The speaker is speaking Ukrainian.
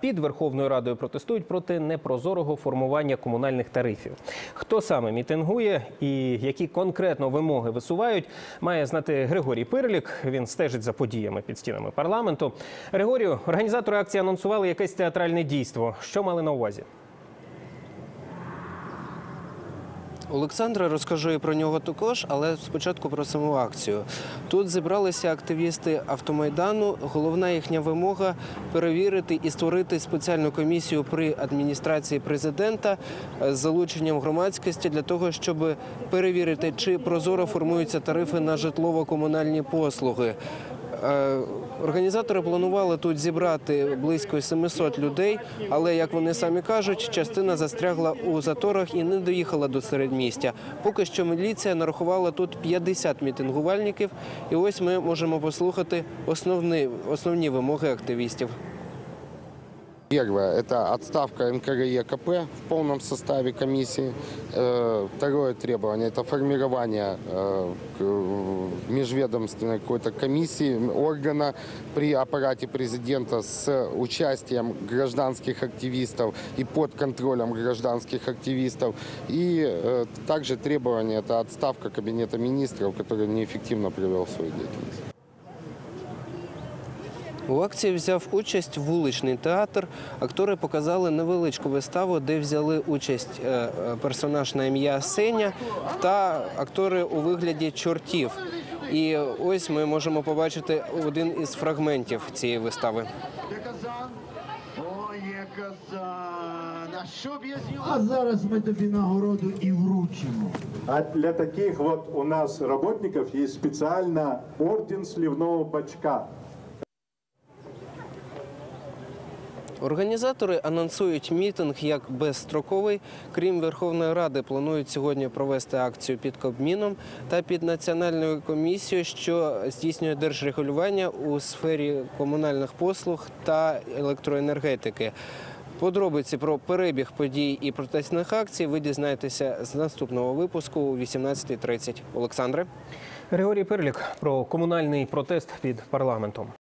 Під Верховною Радою протестують проти непрозорого формування комунальних тарифів. Хто саме мітингує і які конкретно вимоги висувають, має знати Григорій Пирлік. Він стежить за подіями під стінами парламенту. Григорію, організатори акції анонсували якесь театральне дійство. Що мали на увазі? Олександра розкажу і про нього також, але спочатку про саму акцію. Тут зібралися активісти автомайдану. Головна їхня вимога перевірити і створити спеціальну комісію при адміністрації президента е, з залученням громадськості для того, щоб перевірити, чи прозоро формуються тарифи на житлово-комунальні послуги. Е, Організатори планували тут зібрати близько 700 людей, але як вони самі кажуть, частина застрягла у заторах і не доїхала до середмістя. Поки що міліція нарахувала тут 50 мітингувальників, і ось ми можемо послухати основні, основні вимоги активістів. Первое – это отставка НКРЕКП в полном составе комиссии. Э, Второе требование – это формирование э, к- межведомственной какой-то комиссии, органа при аппарате президента с участием гражданских активистов и под контролем гражданских активистов. И э, также требование – это отставка Кабинета министров, который неэффективно провел свою деятельность. У акції взяв участь вуличний театр. Актори показали невеличку виставу, де взяли участь е, е, персонаж на ім'я Сеня та актори у вигляді чортів. І ось ми можемо побачити один із фрагментів цієї вистави. Казан? О, є казан. А я з? А зараз ми тобі нагороду і вручимо. А для таких вот у нас работников есть специально орден сливного бачка. Організатори анонсують мітинг як безстроковий. Крім Верховної Ради, планують сьогодні провести акцію під Кабміном та під національною комісією, що здійснює держрегулювання у сфері комунальних послуг та електроенергетики. Подробиці про перебіг подій і протестних акцій ви дізнаєтеся з наступного випуску о 18.30. Олександре. Григорій Пирлік про комунальний протест під парламентом.